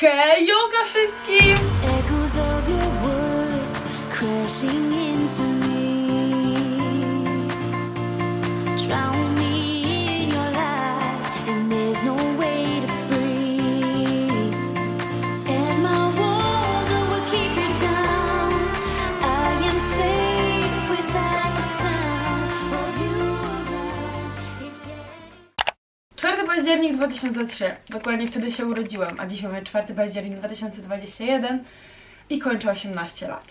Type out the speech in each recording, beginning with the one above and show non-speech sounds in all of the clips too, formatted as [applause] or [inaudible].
Hej, yoga wszystkim! Październik 2003. Dokładnie wtedy się urodziłam, a dziś mamy 4 październik 2021 i kończę 18 lat.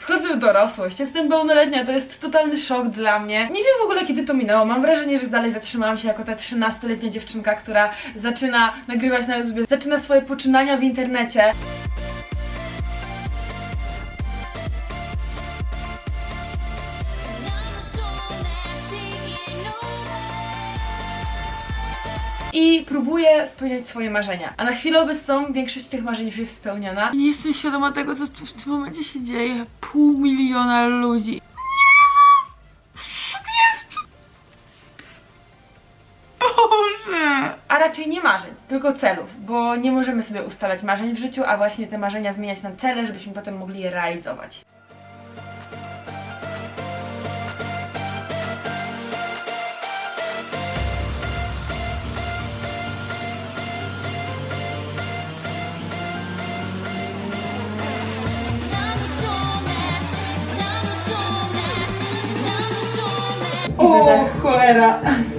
Wchodzę w dorosłość, jestem pełnoletnia, to jest totalny szok dla mnie. Nie wiem w ogóle kiedy to minęło, mam wrażenie, że dalej zatrzymałam się jako ta 13-letnia dziewczynka, która zaczyna nagrywać na YouTube, zaczyna swoje poczynania w internecie. I próbuję spełniać swoje marzenia. A na chwilę obecną większość tych marzeń już jest spełniona. Nie jestem świadoma tego, co tu w tym momencie się dzieje. Pół miliona ludzi. A raczej nie marzeń, tylko celów, bo nie możemy sobie ustalać marzeń w życiu, a właśnie te marzenia zmieniać na cele, żebyśmy potem mogli je realizować. That's. O,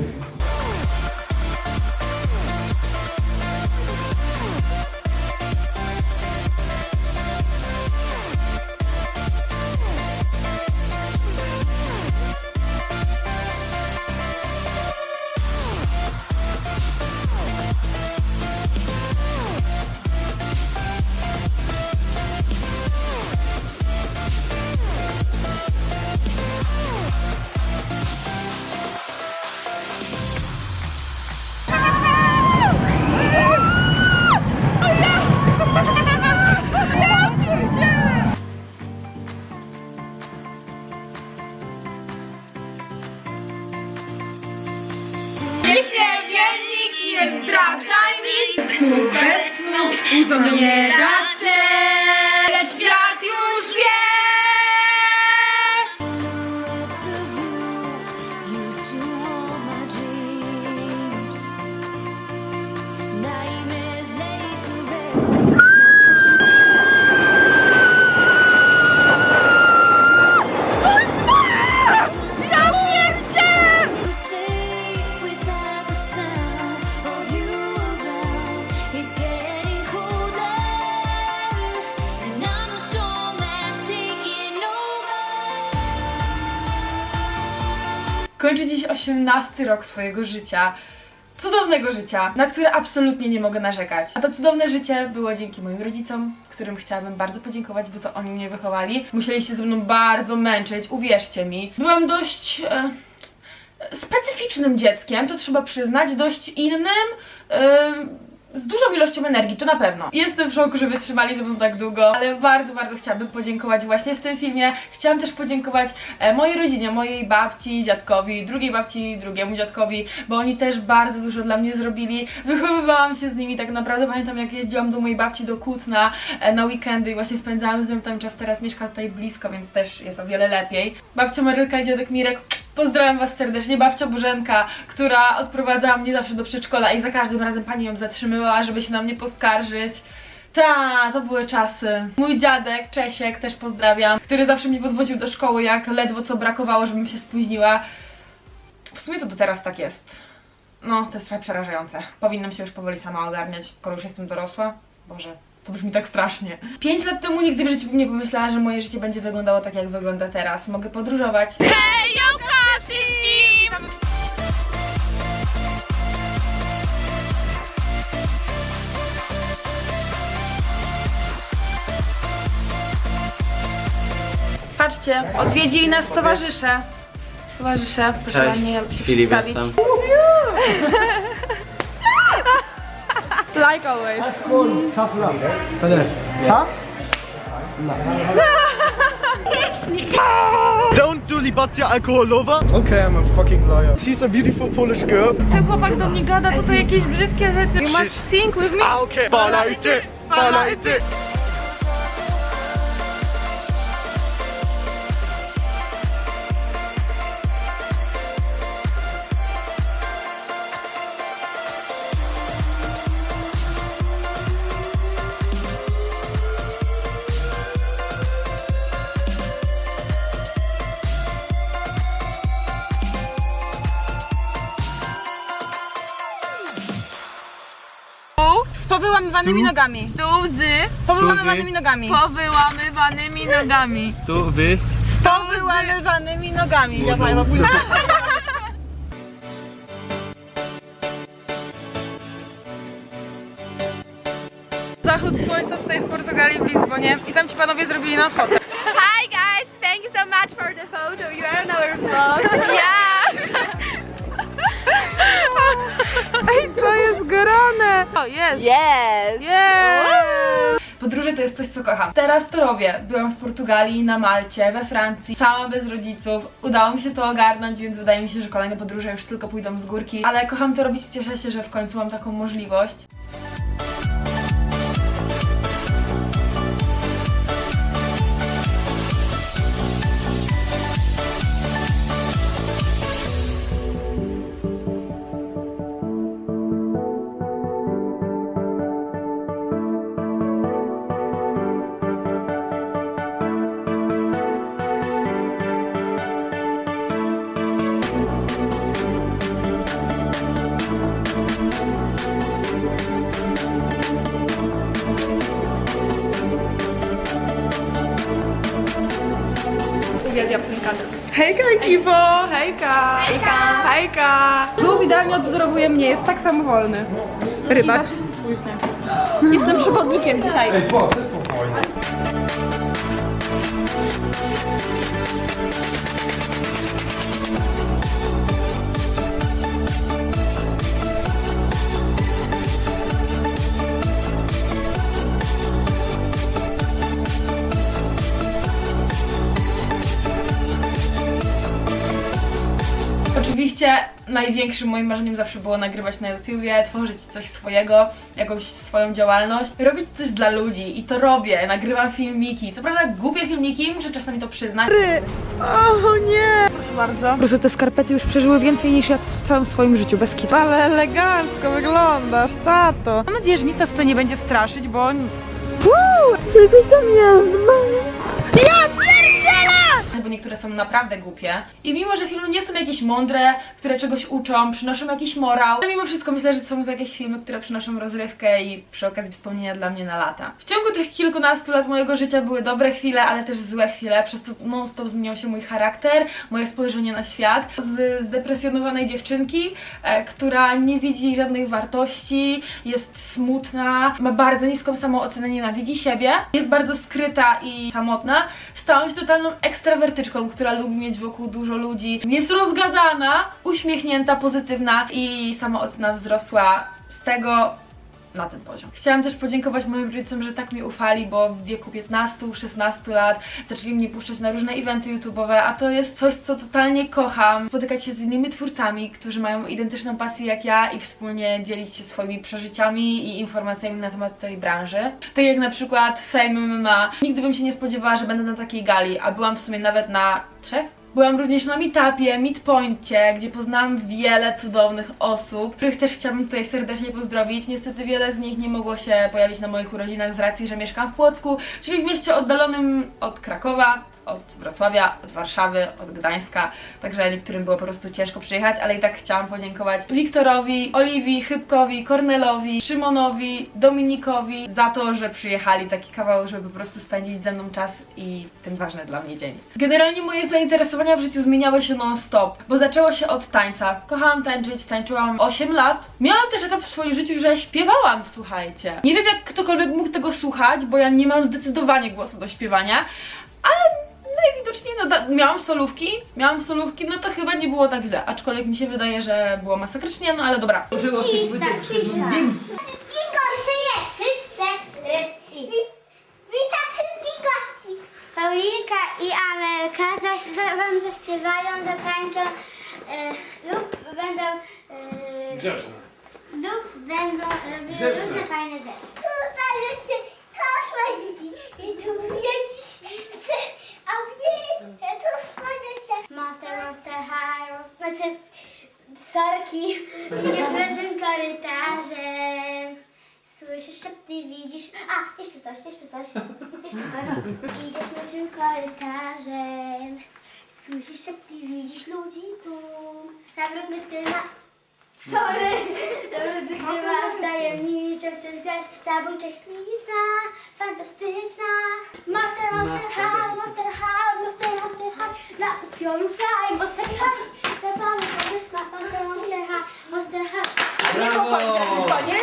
18 rok swojego życia. Cudownego życia, na które absolutnie nie mogę narzekać. A to cudowne życie było dzięki moim rodzicom, którym chciałabym bardzo podziękować, bo to oni mnie wychowali. Musieli się ze mną bardzo męczyć, uwierzcie mi. Byłam dość e, specyficznym dzieckiem, to trzeba przyznać, dość innym. E, z dużą ilością energii, to na pewno. Jestem w szoku, że wytrzymali ze mną tak długo, ale bardzo, bardzo chciałabym podziękować właśnie w tym filmie. Chciałam też podziękować e, mojej rodzinie, mojej babci, dziadkowi, drugiej babci, drugiemu dziadkowi, bo oni też bardzo dużo dla mnie zrobili. Wychowywałam się z nimi tak naprawdę. Pamiętam jak jeździłam do mojej babci do Kutna e, na weekendy i właśnie spędzałam z nią tam czas. Teraz mieszka tutaj blisko, więc też jest o wiele lepiej. Babcia Marylka i dziadek Mirek Pozdrawiam Was serdecznie, babcia Bożenka, która odprowadzała mnie zawsze do przedszkola i za każdym razem pani ją zatrzymywała, żeby się na mnie poskarżyć. Ta, to były czasy. Mój dziadek, Czesiek, też pozdrawiam, który zawsze mnie podwoził do szkoły, jak ledwo co brakowało, żebym się spóźniła. W sumie to do teraz tak jest. No, to jest trochę przerażające. Powinnam się już powoli sama ogarniać, skoro już jestem dorosła. Boże, to brzmi tak strasznie. Pięć lat temu nigdy w życiu bym nie pomyślała, że moje życie będzie wyglądało tak, jak wygląda teraz. Mogę podróżować. Hej, yoga wszystkim! Patrzcie, odwiedzili nas towarzysze. Towarzysze, proszę Cześć, mnie się Filip przedstawić. jestem. Like always. Don't tu libacja alkoholowa? Okay, I'm a fucking liar. She's a beautiful Polish girl. Ten chłopak do mnie gada tutaj jakieś brzydkie rzeczy. You must She's- sing with me. Ah, okay. Balajty, balajty. Powyłamywanymi nogami. Stół z Powyłamywanymi nogami. powyłamywanymi nogami. Tu wy. Z powyłamywanymi nogami. Ja powiem, Zachód słońca tutaj w Portugalii, w Lizbonie i tam ci panowie zrobili nam fotę. O, jest! Yes. Jest! Podróże to jest coś, co kocham. Teraz to robię. Byłam w Portugalii, na Malcie, we Francji, sama bez rodziców. Udało mi się to ogarnąć, więc wydaje mi się, że kolejne podróże już tylko pójdą z górki. Ale kocham to robić i cieszę się, że w końcu mam taką możliwość. Hejka ekipo! Hejka! Hejka! Hejka! Żółw idealnie odwzorowuje mnie, jest tak samowolny. Rybak. Jestem przewodnikiem dzisiaj. Oczywiście największym moim marzeniem zawsze było nagrywać na YouTubie, tworzyć coś swojego, jakąś swoją działalność, robić coś dla ludzi i to robię, nagrywam filmiki, co prawda głupie filmiki, muszę czasami to przyznać. O nie! Proszę bardzo. Po prostu te skarpety już przeżyły więcej niż ja w całym swoim życiu, bez kitu. Ale elegancko wyglądasz, tato. Mam nadzieję, że nic nas tutaj nie będzie straszyć, bo... Uuu! Jesteś tam jest, Ja Bo niektóre są naprawdę głupie. I mimo, że filmy nie są jakieś mądre, które czegoś uczą, przynoszą jakiś morał, ale mimo wszystko myślę, że są to jakieś filmy, które przynoszą rozrywkę i przy okazji wspomnienia dla mnie na lata. W ciągu tych kilkunastu lat mojego życia były dobre chwile, ale też złe chwile, przez co non-stop zmieniał się mój charakter, moje spojrzenie na świat. Z zdepresjonowanej dziewczynki, e, która nie widzi żadnych wartości, jest smutna, ma bardzo niską samoocenę, nienawidzi siebie, jest bardzo skryta i samotna, stałam się totalną ekstrawertyczką, która lubi mieć wokół dużo ludzi, jest rozgadana, uśmiechnięta, pozytywna i samoocena wzrosła z tego na ten poziom. Chciałam też podziękować moim rodzicom, że tak mnie ufali, bo w wieku 15-16 lat zaczęli mnie puszczać na różne eventy YouTube'owe, a to jest coś, co totalnie kocham. Spotykać się z innymi twórcami, którzy mają identyczną pasję jak ja i wspólnie dzielić się swoimi przeżyciami i informacjami na temat tej branży. Tak jak na przykład Fame MMA. Nigdy bym się nie spodziewała, że będę na takiej gali, a byłam w sumie nawet na trzech Byłam również na meetupie, meetpoincie, gdzie poznałam wiele cudownych osób, których też chciałabym tutaj serdecznie pozdrowić. Niestety wiele z nich nie mogło się pojawić na moich urodzinach z racji, że mieszkam w Płocku, czyli w mieście oddalonym od Krakowa, od Wrocławia, od Warszawy, od Gdańska, także niektórym było po prostu ciężko przyjechać, ale i tak chciałam podziękować Wiktorowi, Oliwii, Chybkowi, Kornelowi, Szymonowi, Dominikowi za to, że przyjechali taki kawał, żeby po prostu spędzić ze mną czas i ten ważny dla mnie dzień. Generalnie moje zainteresowania w życiu zmieniały się non-stop, bo zaczęło się od tańca. Kochałam tańczyć, tańczyłam 8 lat. Miałam też etap w swoim życiu, że śpiewałam, słuchajcie. Nie wiem jak ktokolwiek mógł tego słuchać, bo ja nie mam zdecydowanie głosu do śpiewania, ale najwidoczniej no, da- miałam solówki, miałam solówki, no to chyba nie było tak źle, aczkolwiek mi się wydaje, że było masakrycznie, no ale dobra. Cisza, cisza. Wszystkim goście, trzy, cztery. Wi- Witam wszystkich gości. Paulinka i Amelka zaś za- wam zaśpiewają, zatańczą e, lub będą e, Grzeczne. lub będą robiły Grzeczne. różne fajne rzeczy. Tu się kosmosiki i tu jeździsz, a mnie tu wchodzę się. Monster, monster high, monster, znaczy sorki, idziesz mrocznym korytarzem. Słyszysz szepty, widzisz... A, jeszcze coś, jeszcze coś, jeszcze coś. Idziesz mrocznym korytarzem. Słyszysz szepty, widzisz ludzi tu. Nawrótny styl na... Sorry! Nawrótny styl masz tajemniczo, wciąż grać. Zabójcza, śliczna, fantastyczna. Monster, monster high, monster high, monster, monster high. Na upiorów fly, monster high. Na panu pomysła, monster, monster high, monster high. Nie już koniec? Ładnie.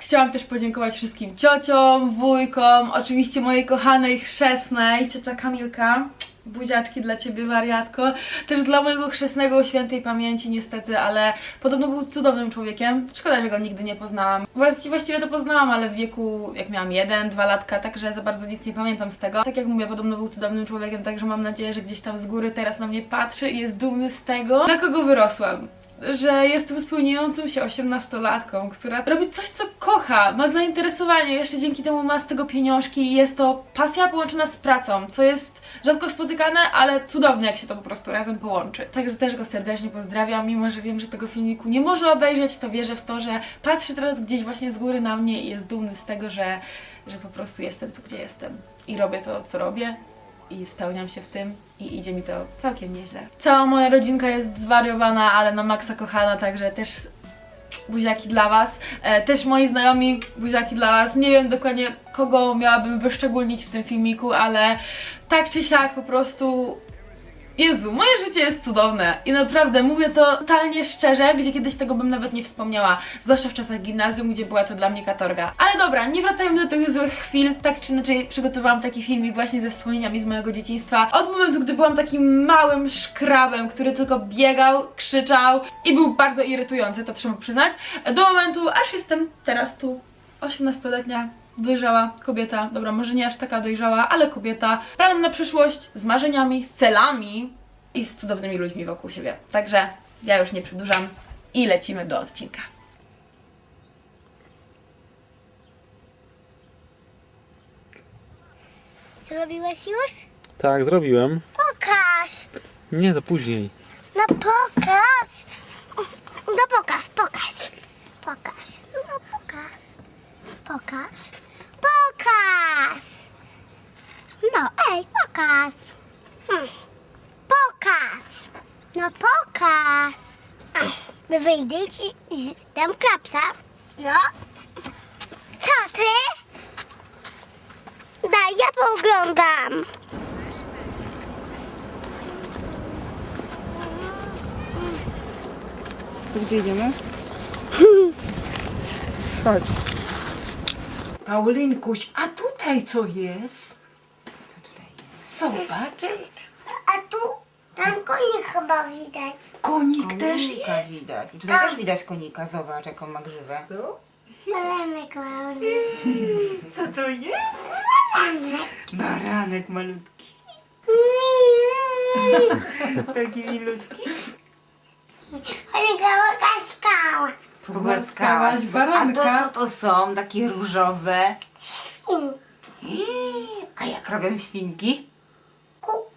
Chciałam też podziękować wszystkim ciociom, wujkom, oczywiście mojej kochanej chrzestnej, ciocia Kamilka. Buziaczki dla ciebie, wariatko. Też dla mojego chrzestnego świętej pamięci, niestety, ale podobno był cudownym człowiekiem. Szkoda, że go nigdy nie poznałam. Właściwie, to poznałam, ale w wieku, jak miałam jeden, dwa latka, także za bardzo nic nie pamiętam z tego. Tak jak mówię, podobno był cudownym człowiekiem, także mam nadzieję, że gdzieś tam z góry teraz na mnie patrzy i jest dumny z tego, na kogo wyrosłam że jestem spełniającą się osiemnastolatką, która robi coś, co kocha, ma zainteresowanie, jeszcze dzięki temu ma z tego pieniążki i jest to pasja połączona z pracą, co jest rzadko spotykane, ale cudowne, jak się to po prostu razem połączy. Także też go serdecznie pozdrawiam, mimo że wiem, że tego filmiku nie może obejrzeć, to wierzę w to, że patrzy teraz gdzieś właśnie z góry na mnie i jest dumny z tego, że, że po prostu jestem tu, gdzie jestem i robię to, co robię i spełniam się w tym i idzie mi to całkiem nieźle. Cała moja rodzinka jest zwariowana, ale na maksa kochana, także też buziaki dla Was. E, też moi znajomi, buziaki dla Was. Nie wiem dokładnie kogo miałabym wyszczególnić w tym filmiku, ale tak czy siak po prostu Jezu, moje życie jest cudowne i naprawdę mówię to totalnie szczerze, gdzie kiedyś tego bym nawet nie wspomniała, zwłaszcza w czasach gimnazjum, gdzie była to dla mnie katorga. Ale dobra, nie wracajmy do tych złych chwil, tak czy inaczej przygotowałam taki filmik właśnie ze wspomnieniami z mojego dzieciństwa. Od momentu, gdy byłam takim małym szkrabem, który tylko biegał, krzyczał i był bardzo irytujący, to trzeba przyznać, do momentu, aż jestem teraz tu, 18-letnia, dojrzała kobieta, dobra, może nie aż taka dojrzała, ale kobieta, planem na przyszłość, z marzeniami, z celami i z cudownymi ludźmi wokół siebie. Także ja już nie przedłużam i lecimy do odcinka. Zrobiłeś już? Tak, zrobiłem. Pokaż! Nie, to później. No pokaż! No pokaż, pokaż. Pokaż. No pokaż. Pokaż. Pokaż! No, ej, pokaż. Hmm. Pokaż. No pokaż. My wyjdę ci z dam klapsa. No. Co ty? Daj, ja pooglądam. Gdzie idziemy? [laughs] Chodź. Paulinkuś, a tutaj co jest? Co tutaj jest? Zobacz. A tu tam konik chyba widać. Konik też Konika jest. widać. I tutaj też widać konika, zobacz jaką ma grzywę. Baranek mały. [laughs] Co to jest? Baranek malutki. [laughs] Taki milutki. Konika łaskaskała. Pogłaskałaś. A to co to są? Takie różowe. A jak robią świnki?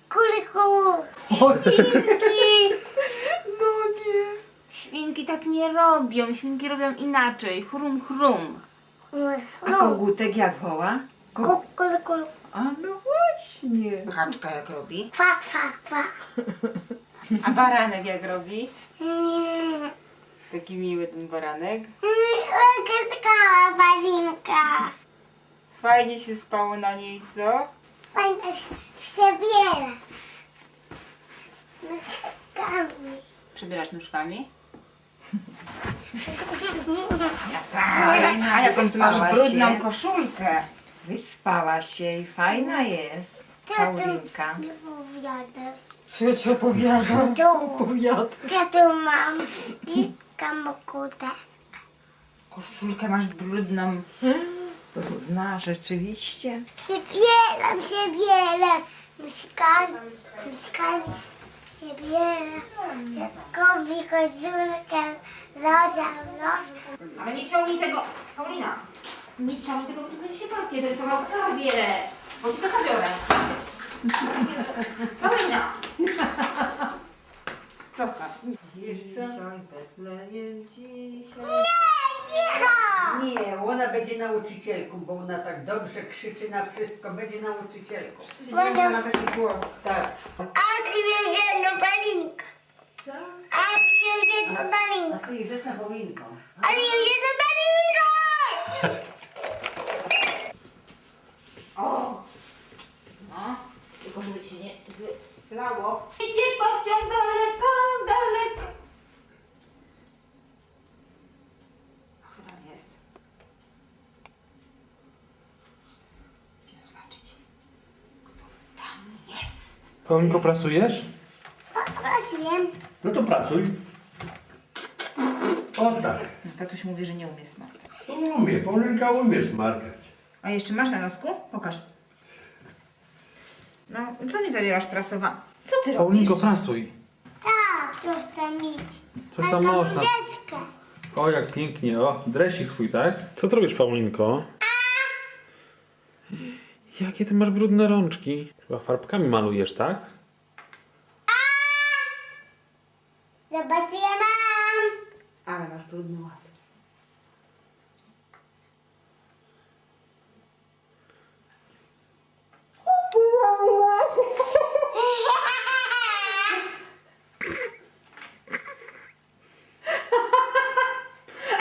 Kuliku. Świnki! [laughs] No nie. Świnki tak nie robią. Świnki robią inaczej. Chrum, chrum. A kogutek jak woła? Kuliku. A no właśnie. Kaczka jak robi. Kwa, kwa, kwa. A baranek jak robi? Mm. Taki miły ten baranek. Łaskaskała balinka. Fajnie się spało na niej, co? Fajna się przebiera. Nóżkami. Przebierasz nóżkami? A jaką ty masz brudną się? koszulkę. Wyspałaś się i fajna jest. Co ty Paulinka. mi powiadasz? Co ci opowiadam? Tu. Opowiadam. Ja tu mam pitka mokuta. Koszulkę masz brudną. Brudna, rzeczywiście. Przebieram. Mieszkami, mieszkami się biera. Dziadkowi koszulkę, loża, loża. Ale nie ciągnij tego, Paulina. Nie ciągnij tego, bo tu się papier, to jest sama w skarbie. Bo ci to zabiorę. Paulina. Zostaw. Cicho! Nie, ona będzie nauczycielką, bo ona tak dobrze krzyczy na wszystko, będzie nauczycielką. Ona ma taki głos. Tak. A ty wiesz jedną balinkę. Co? A ty wiesz jedną A balinkę. ty grzeczna Paulinką. Ale ja jedną balinkę! O! No, tylko żeby ci nie wylało. Idzie pociąg daleko, z daleka. A kto tam jest? Idziemy zobaczyć. Kto tam jest? Paulinko, pracujesz? Prosiłem. No to pracuj. O tak. Tatuś mówi, że nie umie smarkać. To umie, Paulinka umie smarkać. A jeszcze masz na nosku? Pokaż. No, co mi zabierasz prasowa? Co ty robisz? Paulinko, prasuj. Tak, coś tam mieć. Coś tam można. O, jak pięknie, o, dresik swój, tak? Co ty robisz, Paulinko? Jakie ty masz brudne rączki? Chyba farbkami malujesz, tak? Zobacz, ja mam. Ale masz brudny ład.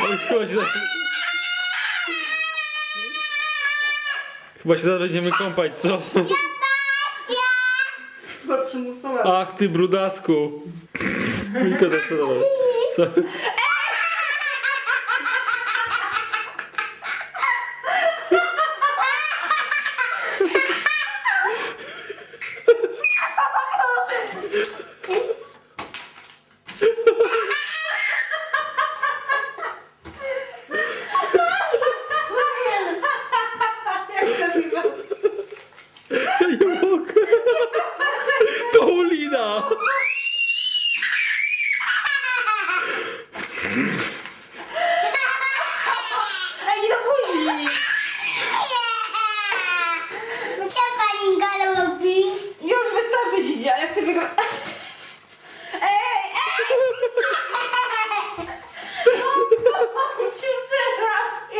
Oj, chyba się zaraz... Chyba się zaraz będziemy kąpać, co? Chyba przymusowa. Ach, ty brudasku. Paulinko, zaczynamy. Co? Ja nie mogę. Paulina! Ej, nie do buzi! Co Palinka robi? Już wystarczy ci dzia, jak ty wyglądasz. Ej, ej! No, ciusy raz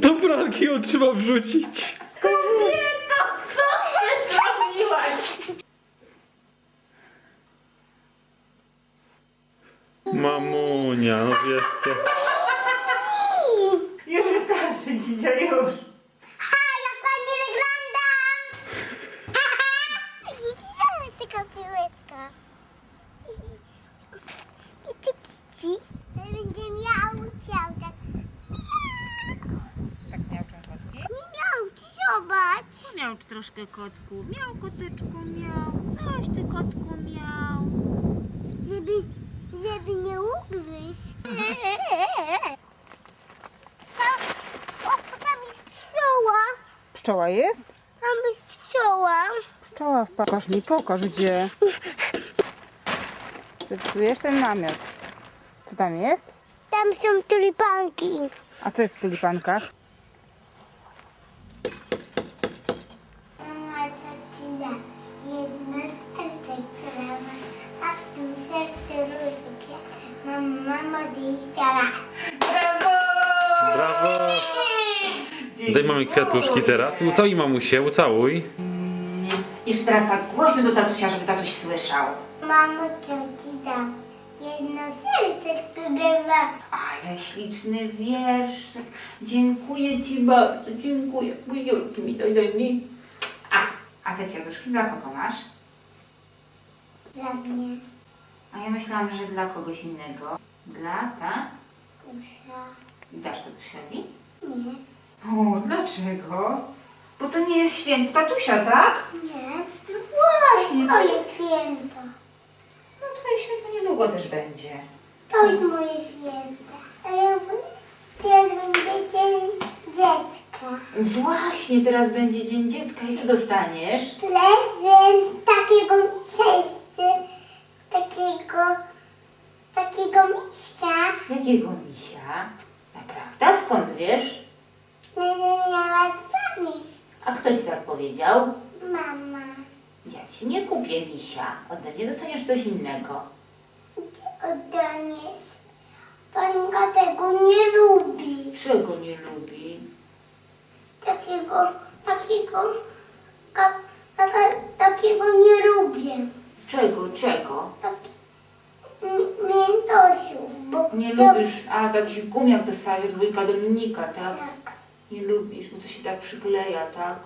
Do pralki ją trzeba wrzucić. Nie, to co ty zrobiłaś? Mamunia, no wiesz co. Już wystarczy ci dzia, już. A, jak ładnie wyglądam! Widziałeś tylko piłeczka. Kici, kici. Będzie miał ciał, tak. Tak miał czerwotki? Nie miał, ci zobacz. Miał troszkę kotku. Miał koteczku, miał. Coś ty kotku miał. Żeby, żeby nie ugryźć. O, o, tam jest pszczoła. Pszczoła jest? Tam jest pszczoła. Pszczoła, pokaż mi, pokaż gdzie. Zepsujesz ten namiot. Co tam jest? Tam są tulipanki. A co jest w tulipankach? Mama zaczyna jedno serce krawa, a w tym sercu różnie. Mam mama 20 lat. Brawo! Brawo! Daj mamie kwiatuszki teraz. Ucałuj mamusię, ucałuj. Jeszcze teraz tak głośno do tatusia, żeby tatuś słyszał. Mamo, co ci dam? Jedno serce, które ma. Ale śliczny wierszek. Dziękuję ci bardzo, dziękuję. Buziulki mi daj, daj mi. A, a te kwiatuszki dla kogo masz? Dla mnie A ja myślałam, że dla kogoś innego. Dla, tak? usza. Dasz tatusiowi? Nie, O, dlaczego? Bo to nie jest święto tatusia, tak? nie. No właśnie. To jest święto. No twoje święto niedługo też będzie. To jest moje święto. A ja, będzie dzień dziecka. Właśnie, teraz będzie Dzień Dziecka i co dostaniesz? Prezent takiego jeszcze. Takiego, takiego miśka. Jakiego misia? Naprawdę? Skąd wiesz? Będę miała dwa miś. A kto ci tak powiedział? Ci nie kupię misia. Ode mnie dostaniesz coś innego. Oddaniesz? Palinka tego nie lubi. Czego nie lubi? Takiego, takiego, ka, taka, takiego nie lubię. Czego, czego? Tak, miętosiów, bo... Nie ja- lubisz, a taki gumiak dostałeś od wujka Dominika, tak? Tak, Nie lubisz, bo to się tak przykleja, tak?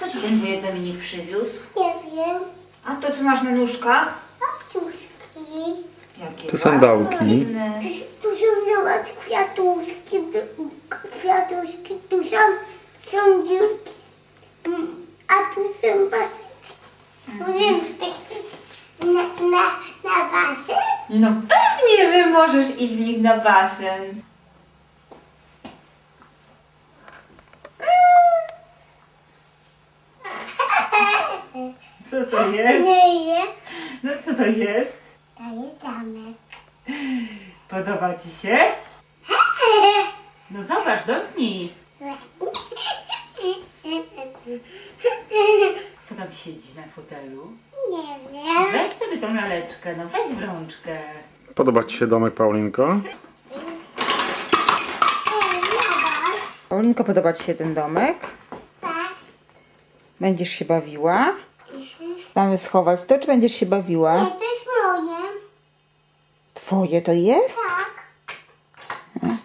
Co ci ten wujek Dominik przywiózł? nie wiem. A to co masz na nóżkach? Babciuszki. Jakie To sandałki. ładne. Tu, tu są zobacz kwiatuszki, tu, kwiatuszki, tu są, są dziurki, Mm, a tu są paseczki. Wiem, że też na, na, na basen. No pewnie, że możesz iść w nich na basen. Co to jest? Nie je. No co to jest? To jest zamek. Podoba ci się? No zobacz, dotknij. Kto tam siedzi na fotelu? Nie wiem. Weź sobie tą laleczkę, no weź w rączkę. Podoba Ci się domek, Paulinko? Paulinko, podoba Ci się ten domek? Tak. Będziesz się bawiła? Mamy schować to, czy będziesz się bawiła? Nie, to jest moje. Twoje to jest? Tak.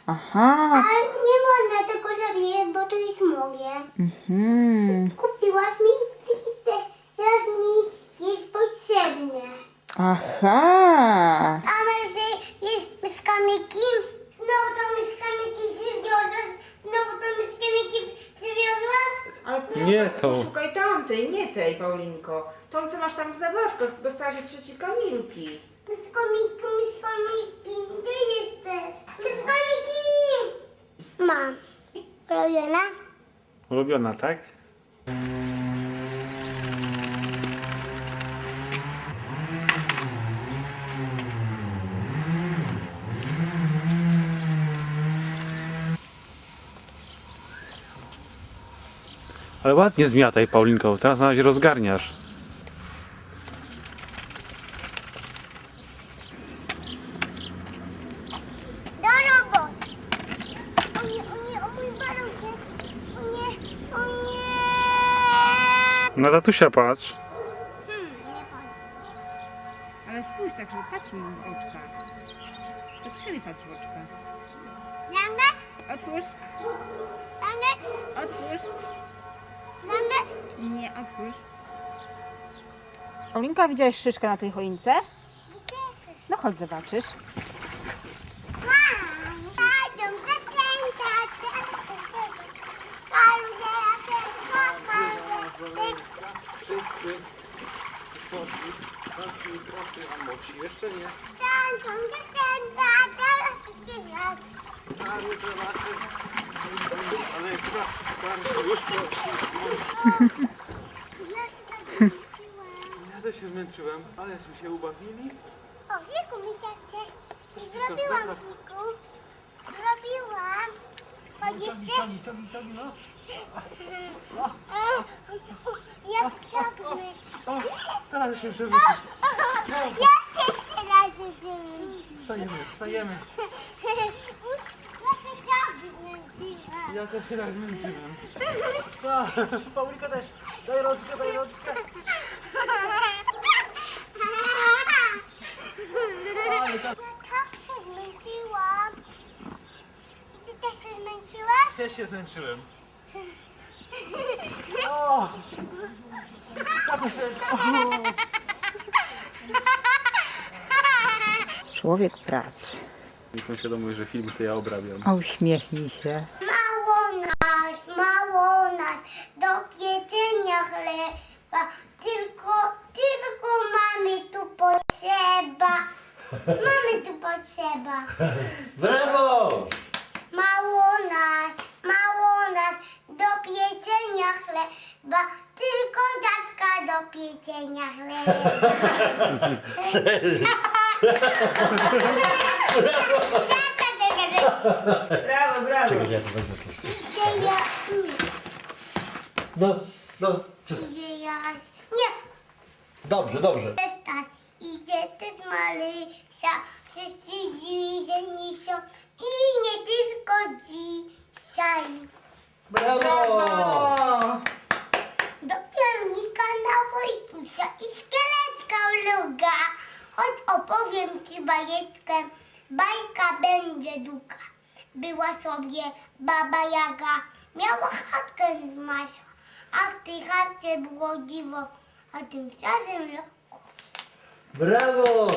Aha. Ale nie można tego zabijać, bo to jest moje. Hmm. Kupiłaś mi i teraz mi jest potrzebne. Aha. A może jest z kamykiem? Znowu to my z kamykiem przywiozłaś? Znowu to my z kamykiem przywiozłaś? Nie to. Szukaj tamtej, nie tej, Paulinko. Tą, co masz tam w zabawkach, co dostałaś od Kamilki. My z komikiem, my z komikiem. Gdzie jesteś? Z! Mam. Robiona? Ulubiona, tak? Ale ładnie zmiataj, Paulinko. Teraz na razie rozgarniasz. Do roboty. O nie, o nie, o mój balusie. O nie, o nie. Na tatusia patrz. Hmm, nie patrz. Ale spójrz tak, żeby patrzył w oczka. Tak siebie patrz w oczka. Landas? Otwórz, Landas? otwórz. Landas? Nie, otwórz. Paulinka, widziałeś szyszkę na tej choince? No chodź, zobaczysz. Mam. Ja cię kocham. Wszyscy. Jeszcze nie. Teraz śpiewać. Ale chyba bardzo już Ja się tak wróciłam. Ja też się zmęczyłem, ale żeśmy się ubawili. O, Ziku mi się chce. Zrobiłam, Ziku. Zrobiłam. Chodź jeszcze. Ja wciągnę. Teraz się przewrócisz. Ja jeszcze raz zrobię. Wstajemy, wstajemy. Ja się tak też się tak zmęczyłem. [laughs] Paulika też. Daj rączkę, daj rączkę. Ja tak się zmęczyłam. I ty też się zmęczyłaś? Też się zmęczyłem. O! Tatuś. Człowiek pracy. Mam świadomość, że film to ja obrabiam. A uśmiechnij się. Mało nas, mało nas do pieczenia chleba. Tylko, tylko mamy tu potrzeba. Mamy tu potrzeba. Brawo! Mało nas, pieczenia chleba, tylko tatka do pieczenia chleba. Brawo, brawo. Czekaj, ja to będę No, no. Idzie Jaś. Nie, Dobrze, dobrze. też. Idzie też Marysia, wszyscy dziś niszą i nie tylko dzisiaj. Brawo! Do pianika na Wojtusia i szkieletka luga. Choć opowiem ci bajeczkę, bajka będzie długa. Była sobie baba Jaga, miała chatkę z Masią, a w tej chatce było dziwo, a tym czasem Brawo!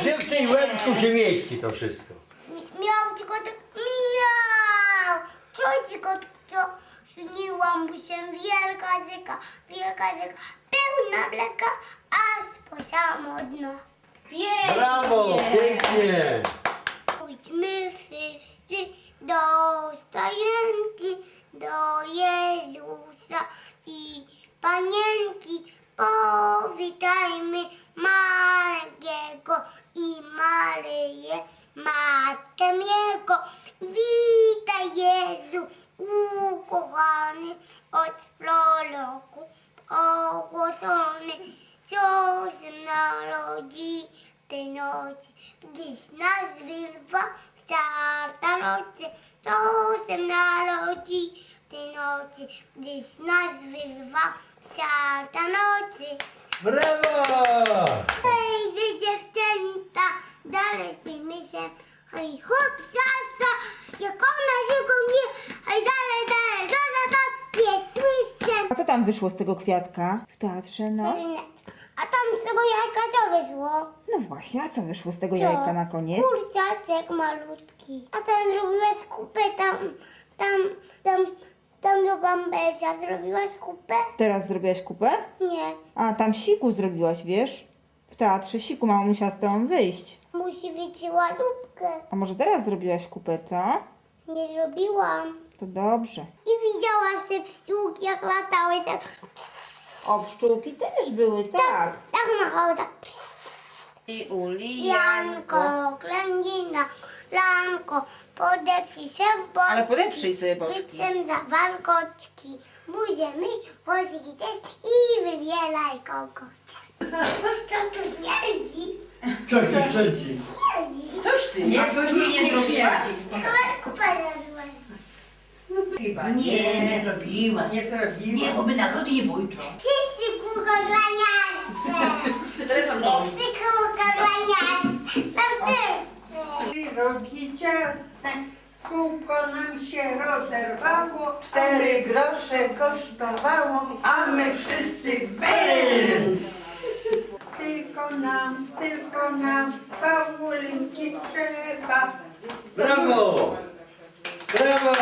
Gdzie w tej łebku się mieści to wszystko? Mi- Miał tylko tak miał. Co ci kot, co? Śniła mu się wielka rzeka, wielka rzeka, pełna mleka, aż po samo dno. Brawo! Pięknie! Pójdźmy wszyscy do stajenki, do Jezusa i Panienki. Powitajmy Malegiego i Maryję, Matkę Jego. Witaj Jezu, ukochany, od proroku ogłoszony, co się narodzi w tej nocy, gdyś nas wyrwa w czarta nocy, co się narodzi w tej nocy, gdyś nas wyrwa w czarta nocy. Brawo! Hej, dziewczęta, dalej śpimy się. Hej, hop, salsa, jak ona tylko mnie, hej, dalej, dalej, zabaw, pies słyszę. A co tam wyszło z tego kwiatka w teatrze, no? A tam z tego jajka co wyszło? No właśnie, a co wyszło z tego jajka na koniec? Kurczaczek malutki. A tam zrobiłaś kupę, tam, tam, tam, tam do bambelsia zrobiłaś kupę? Teraz zrobiłaś kupę? Nie, A, tam siku zrobiłaś, wiesz? W teatrze siku mama musiała z tobą wyjść. Musi wyciła lubkę. A może teraz zrobiłaś kupę, co? Nie zrobiłam. To dobrze. I widziałaś te psiółki jak latały, tak, O, pszczółki też były, tak. tak machały, tak. I Uli, Janko, klędzina, lanko, podepsij się w boczki. Ale podeprzyj sobie boczki. Wytrzem za walkoczki, buziemy, włosiki też i wybielaj kokocia. [laughs] Co tu śmierdzi? Coś tu śledzi. Coś ty, nie, coś mi nie zrobiłaś? Nie, nie zrobiła. Nie zrobiła. Nie, bo by nagrody nie było jutro. Wszyscy kółko dla miasta. Wszyscy kółko dla miasta. Tam wszyscy. Drogi ciasne, kółko nam się rozerwało, cztery grosze kosztowało, a my wszyscy bęc. [laughs] Tylko nam, tylko nam Paulinki trzeba. Brawo! Brawo!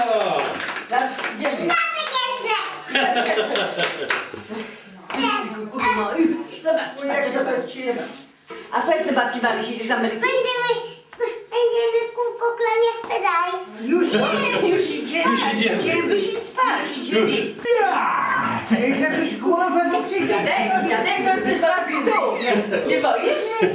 My? Zobacz, jak to ci jest. A powiedz babci Marysi, siedzisz na emeryturze? Będziemy, będziemy kółko dla miasta daj. Już, już idziemy. Już idziemy. Idziemy się spać. Już. Tu. Nie boisz? Co?